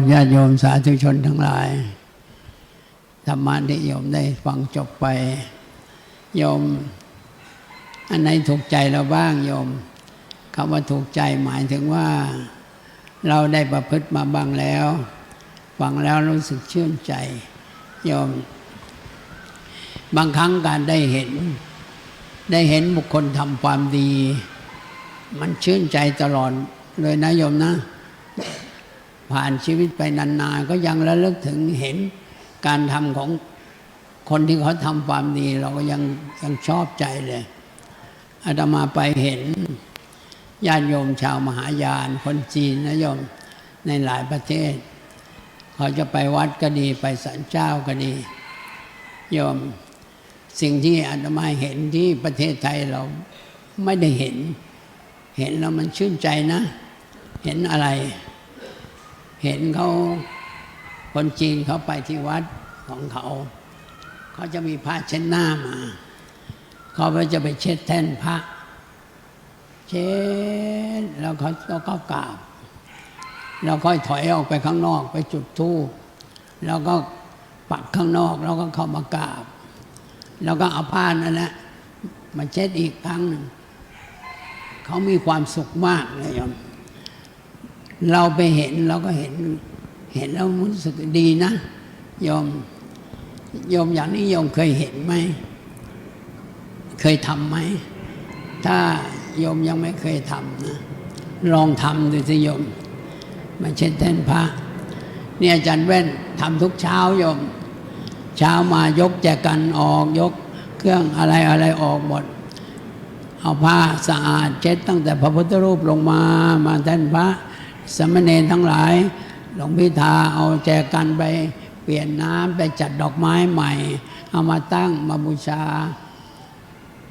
รญาติโยมสาธุชนทั้งหลายธรรมะที่โยมได้ฟังจบไป โยม อันไหนถูกใจเราบ้างโยมคำว่าถูกใจหมายถึงว่า เราได้ประพฤติมาบ้างแล้ว ฟังแล้วรู้สึกชื่นใจโยม บางครั้งการได้เห็น ได้เห็นบุคคลทำความดี มันชื่นใจตลอดเลยนะโยมนะ ผ่านชีวิตไปนานๆ ก็ยังระลึกถึงเห็นการทำของคนที่เขาทำความดีเราก็ยังยังชอบใจเลยอาตมาไปเห็นญาติโยมชาวมหายาน คนจีนนะโยมในหลายประเทศ เขาจะไปวัดก็ดีไปสันเจ้าก็ดี โยมสิ่งที่อาตมาเห็นที่ประเทศไทยเราไม่ได้เห็น เห็นแล้วมันชื่นใจนะ เห็นอะไร เห็นเขาคนจีนเขาไปที่วัดของเขา เขาจะมีผ้าเช็ดหน้ามา เขาไปจะไปเช็ดแท่นพระ เช็ดแล้วเขาก็กราบแล้วค่อยถอยออกไปข้างนอกไปจุดธูปแล้วก็ปักข้างนอกแล้วก็เข้ามากราบ แล้วก็เอาผ้านั่นแหละมาเช็ดอีกครั้งหนึ่งเขามีความสุขมากเลยโยม เราไปเห็นเราก็เห็น เห็นแล้วรู้สึกดีนะโยมโยมอย่างนี้โยมเคยเห็นไหม เคยทำไหม ถ้ายมยังไม่เคยทำนะลองทำดูสิยมมาเช็ดแท่นพระเนี่ยอาจารย์แว่นทำทุกเช้ายม เช้ามายกแจกันออกยกเครื่องอะไรอะไรออกหมด เอาผ้าสะอาดเช็ดตั้งแต่พระพุทธรูปลงมามาแท่นพระ สมณเณรทั้งหลาย หลวงพิธาเอาแจกันไปเปลี่ยนน้ำไปจัดดอกไม้ใหม่ เอามาตั้งมาบูชา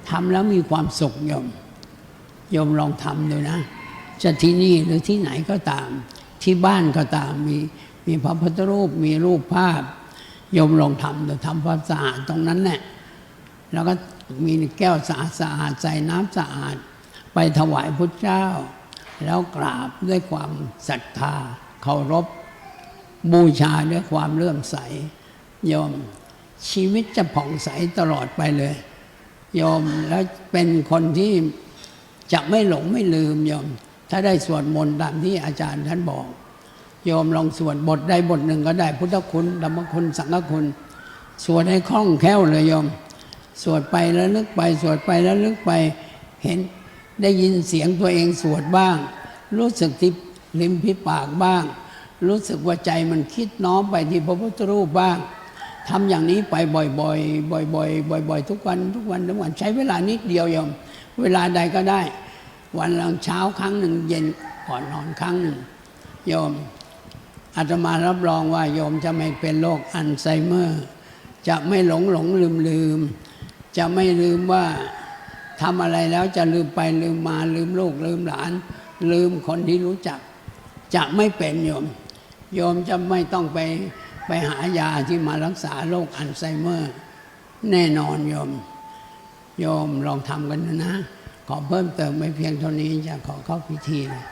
ทำแล้วมีความสุขโยมโยมลองทำดูนะ จะที่นี่หรือที่ไหนก็ตาม ที่บ้านก็ตามมีมีพระพุทธรูปมีรูปภาพโยมลองทำดูทำความสะอาดตรงนั้นแหละแล้วก็มีแก้วสะอาดสะอาดใส่น้ำสะอาด ไปถวายพระเจ้า แล้วกราบด้วยความศรัทธาเคารพ บูชาด้วยความเลื่อมใสโยม ชีวิตจะผ่องใสตลอดไปเลยโยมแล้วเป็นคนที่จะไม่หลงไม่ลืมโยม ถ้าได้สวดมนต์ตามที่อาจารย์ท่านบอกโยมลองสวดบทใดบทหนึ่งก็ได้ พุทธคุณธรรมคุณสังฆคุณ สวดให้คล่องแคล่วเลยโยม สวดไปแล้วลึกไป สวดไปแล้วลึกไปเห็น ได้ยินเสียงตัวเองสวดบ้าง รู้สึกที่ริมพิปากบ้าง รู้สึกว่าใจมันคิดน้อมไปที่พระพุทธรูปบ้างทำอย่างนี้ไปบ่อยๆ บ่อยๆ บ่อย ๆ ทุกวันทุกวันทุกวันใช้เวลานิดเดียวโยมเวลาใดก็ได้ วันหลังเช้าครั้งหนึ่งเย็นก่อนนอนครั้งหนึ่งโยมอาตมารับรองว่าโยมจะไม่เป็นโรคอัลไซเมอร์ จะไม่หลงหลงลืมลืม จะไม่ลืมว่า ทำอะไรแล้วจะลืมไปลืมมาลืมลูกลืมหลาน ลืมคนที่รู้จัก จะไม่เป็นโยม โยมจะไม่ต้องไปไปหายาที่มารักษาโรคอัลไซเมอร์ แน่นอนโยม โยมลองทำกันนะนะขอเพิ่มเติมไม่เพียงเท่านี้จะขอเข้าพิธีเลย